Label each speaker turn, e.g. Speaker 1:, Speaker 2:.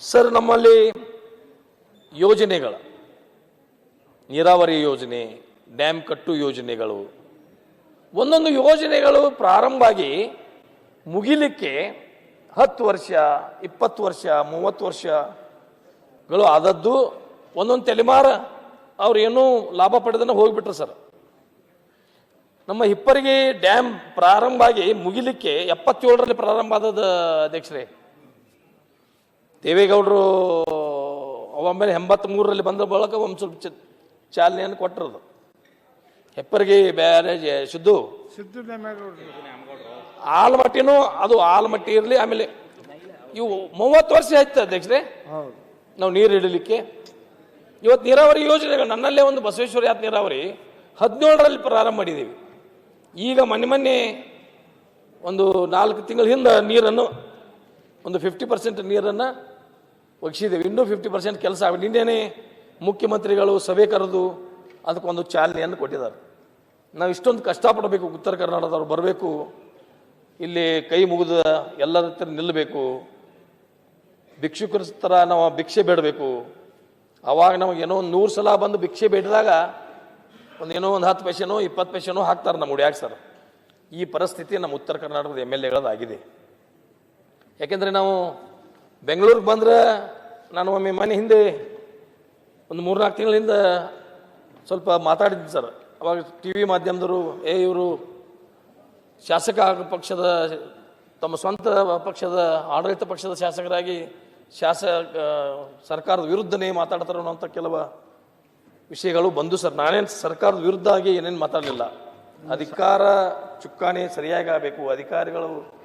Speaker 1: Sir, ನಮ್ಮಲ್ಲಿ ಯೋಜನೆಗಳು, ನೀರಾವರಿ ಯೋಜನೆ ಡ್ಯಾಮ್ ಕಟ್ಟು ಯೋಜನೆಗಳು, ಒಂದೊಂದು ಯೋಜನೆಗಳು ಪ್ರಾರಂಭ ಆಗಿ ಮುಗಿಲಿಕ್ಕೆ ಹತ್ತು ವರ್ಷ, ಇಪ್ಪತ್ತು ವರ್ಷ, ಮೂವತ್ತು ವರ್ಷಗಳು ಆದದ್ದು ಒಂದೊಂದು ತಲೆಮಾರ ಅವ್ರು ಏನೂ ಲಾಭ ಪಡೆದನ್ನು ಹೋಗ್ಬಿಟ್ರು ಸರ್. ನಮ್ಮ ಹಿಪ್ಪರಿಗೆ ಡ್ಯಾಮ್ ಪ್ರಾರಂಭ ಆಗಿ ಮುಗಿಲಿಕ್ಕೆ ಎಪ್ಪತ್ತೇಳರಲ್ಲಿ ಪ್ರಾರಂಭ ಆದದ ಅಧ್ಯಕ್ಷರೇ. ದೇವೇಗೌಡರು ಒಮ್ಮೆಲೆ ಎಂಬತ್ತ್ಮೂರರಲ್ಲಿ ಬಂದ ಬಳಿಕ ಒಂದು ಸ್ವಲ್ಪ ಚಾಲನೆಯನ್ನು ಕೊಟ್ಟರದು ಹೆಪ್ಪರಿಗೆ ಬ್ಯಾರೇಜ್
Speaker 2: ಸಿದ್ದು.
Speaker 1: ಆಲ್ಮಟ್ಟಿನೂ ಅದು ಆಲ್ಮಟ್ಟಿ ಇರಲಿ ಆಮೇಲೆ ಇವು ಮೂವತ್ತು ವರ್ಷ ಆಯ್ತು ಅಧ್ಯಕ್ಷರೇ. ನಾವು ನೀರು ಇಡಲಿಕ್ಕೆ ಇವತ್ತು ನೀರಾವರಿ ಯೋಜನೆಗಳು ನನ್ನಲ್ಲೇ ಒಂದು ಬಸವೇಶ್ವರ ಯಾತ್ ನೀರಾವರಿ ಹದಿನೇಳರಲ್ಲಿ ಪ್ರಾರಂಭ ಮಾಡಿದ್ದೀವಿ. ಈಗ ಮೊನ್ನೆ ಮೊನ್ನೆ ಒಂದು ನಾಲ್ಕು ತಿಂಗಳ ಹಿಂದೆ ನೀರನ್ನು ಒಂದು ಫಿಫ್ಟಿ ಪರ್ಸೆಂಟ್ ನೀರನ್ನು ಒಗ್ಸಿದ್ದೇವೆ. ಇನ್ನೂ ಫಿಫ್ಟಿ ಪರ್ಸೆಂಟ್ ಕೆಲಸ ಆಗಿ ನಿನ್ನೇನೆ ಮುಖ್ಯಮಂತ್ರಿಗಳು ಸಭೆ ಕರೆದು ಅದಕ್ಕೊಂದು ಚಾಲನೆಯನ್ನು ಕೊಟ್ಟಿದ್ದಾರೆ. ನಾವು ಇಷ್ಟೊಂದು ಕಷ್ಟಪಡಬೇಕು. ಉತ್ತರ ಕರ್ನಾಟಕದವ್ರು ಬರಬೇಕು. ಇಲ್ಲಿ ಕೈ ಮುಗಿದ ಎಲ್ಲರ ಹತ್ರ ನಿಲ್ಲಬೇಕು. ಭಿಕ್ಷುಕರ ಥರ ನಾವು ಭಿಕ್ಷೆ ಬೇಡಬೇಕು. ಆವಾಗ ನಮಗೆ ಏನೋ ಒಂದು ನೂರು ಸಲ ಬಂದು ಭಿಕ್ಷೆ ಬೇಡಿದಾಗ ಒಂದು ಏನೋ ಒಂದು ಹತ್ತು ಪೈಸೆನೋ ಇಪ್ಪತ್ತು ಪೈಸೆನೋ ಹಾಕ್ತಾರೆ ನಮ್ಮ ಹುಡುಗ ಸರ್. ಈ ಪರಿಸ್ಥಿತಿ ನಮ್ಮ ಉತ್ತರ ಕರ್ನಾಟಕದ ಎಂ ಎಲ್ ಎಗಳದಾಗಿದೆ ಯಾಕೆಂದರೆ ನಾವು ಬೆಂಗಳೂರಿಗೆ ಬಂದ್ರೆ ನಾನು ಒಮ್ಮೆ ಮನೆ ಹಿಂದೆ ಒಂದು ಮೂರ್ನಾಲ್ಕು ತಿಂಗಳಿಂದ ಸ್ವಲ್ಪ ಮಾತಾಡಿದ್ದೆ ಸರ್. ಅವಾಗ ಟಿ ವಿ ಮಾಧ್ಯಮದವರು, ಏ, ಇವರು ಶಾಸಕ ಪಕ್ಷದ, ತಮ್ಮ ಸ್ವಂತ ಪಕ್ಷದ, ಆಡಳಿತ ಪಕ್ಷದ ಶಾಸಕರಾಗಿ ಶಾಸಕ ಸರ್ಕಾರದ ವಿರುದ್ಧನೇ ಮಾತಾಡ್ತಾರೆ ಅನ್ನೋಂಥ ಕೆಲವು ವಿಷಯಗಳು ಬಂದು ಸರ್. ನಾನೇನು ಸರ್ಕಾರದ ವಿರುದ್ಧ ಆಗಿ ಏನೇನು ಮಾತಾಡಲಿಲ್ಲ. ಅಧಿಕಾರ ಚುಕ್ಕಾಣಿ ಸರಿಯಾಗಿ ಆಗಬೇಕು. ಅಧಿಕಾರಿಗಳು